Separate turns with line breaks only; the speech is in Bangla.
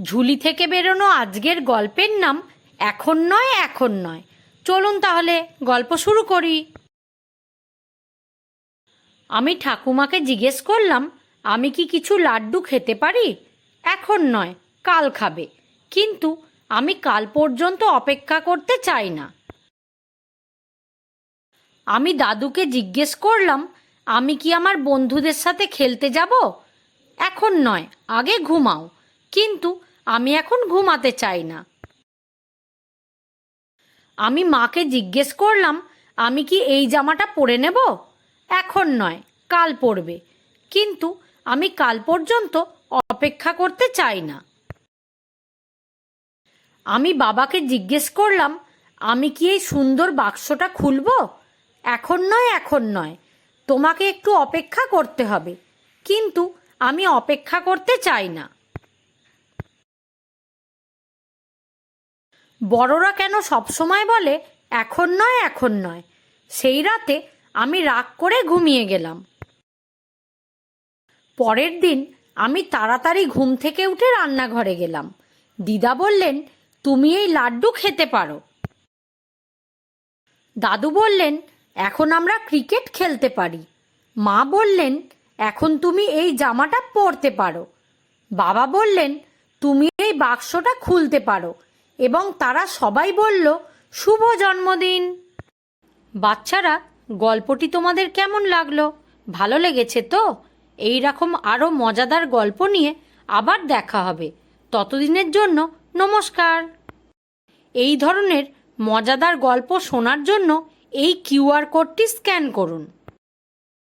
ঝুলি থেকে বেরোনো আজকের গল্পের নাম এখন নয় এখন নয়। চলুন তাহলে গল্প শুরু করি। আমি ঠাকুমাকে জিজ্ঞেস করলাম, আমি কি কিছু লাড্ডু খেতে পারি? এখন নয়, কাল খাবে। কিন্তু আমি কাল পর্যন্ত অপেক্ষা করতে চাই না। আমি দাদুকে জিজ্ঞেস করলাম, আমি কি আমার বন্ধুদের সাথে খেলতে যাব? এখন নয়, আগে ঘুমাও। কিন্তু আমি এখন ঘুমাতে চাই না। আমি মাকে জিজ্ঞেস করলাম, আমি কি এই জামাটা পরে নেব? এখন নয়, কাল পরবে। কিন্তু আমি কাল পর্যন্ত অপেক্ষা করতে চাই না। আমি বাবাকে জিজ্ঞেস করলাম, আমি কি এই সুন্দর বাক্সটা খুলব? এখন নয় এখন নয়। তোমাকে একটু অপেক্ষা করতে হবে। কিন্তু আমি অপেক্ষা করতে চাই না। বড়রা কেন সবসময় বলে, এখন নয় এখন নয় সেই রাতে আমি রাগ করে ঘুমিয়ে গেলাম। পরের দিন আমি তাড়াতাড়ি ঘুম থেকে উঠে রান্নাঘরে গেলাম। দিদা বললেন, তুমি এই লাড্ডু খেতে পারো দাদু বললেন, এখন আমরা ক্রিকেট খেলতে পারি মা বললেন, এখন তুমি এই জামাটা পরতে পারো বাবা বললেন, তুমি এই বাক্সটা খুলতে পারো এবং তারা সবাই বলল, শুভ জন্মদিন। বাচ্চারা, গল্পটি তোমাদের কেমন লাগল? ভালো লেগেছে তো? এই রকম আরও মজাদার গল্প নিয়ে আবার দেখা হবে। ততদিনের জন্য নমস্কার। এই ধরনের মজাদার গল্প শোনার জন্য এই কিউআর কোডটি স্ক্যান করুন।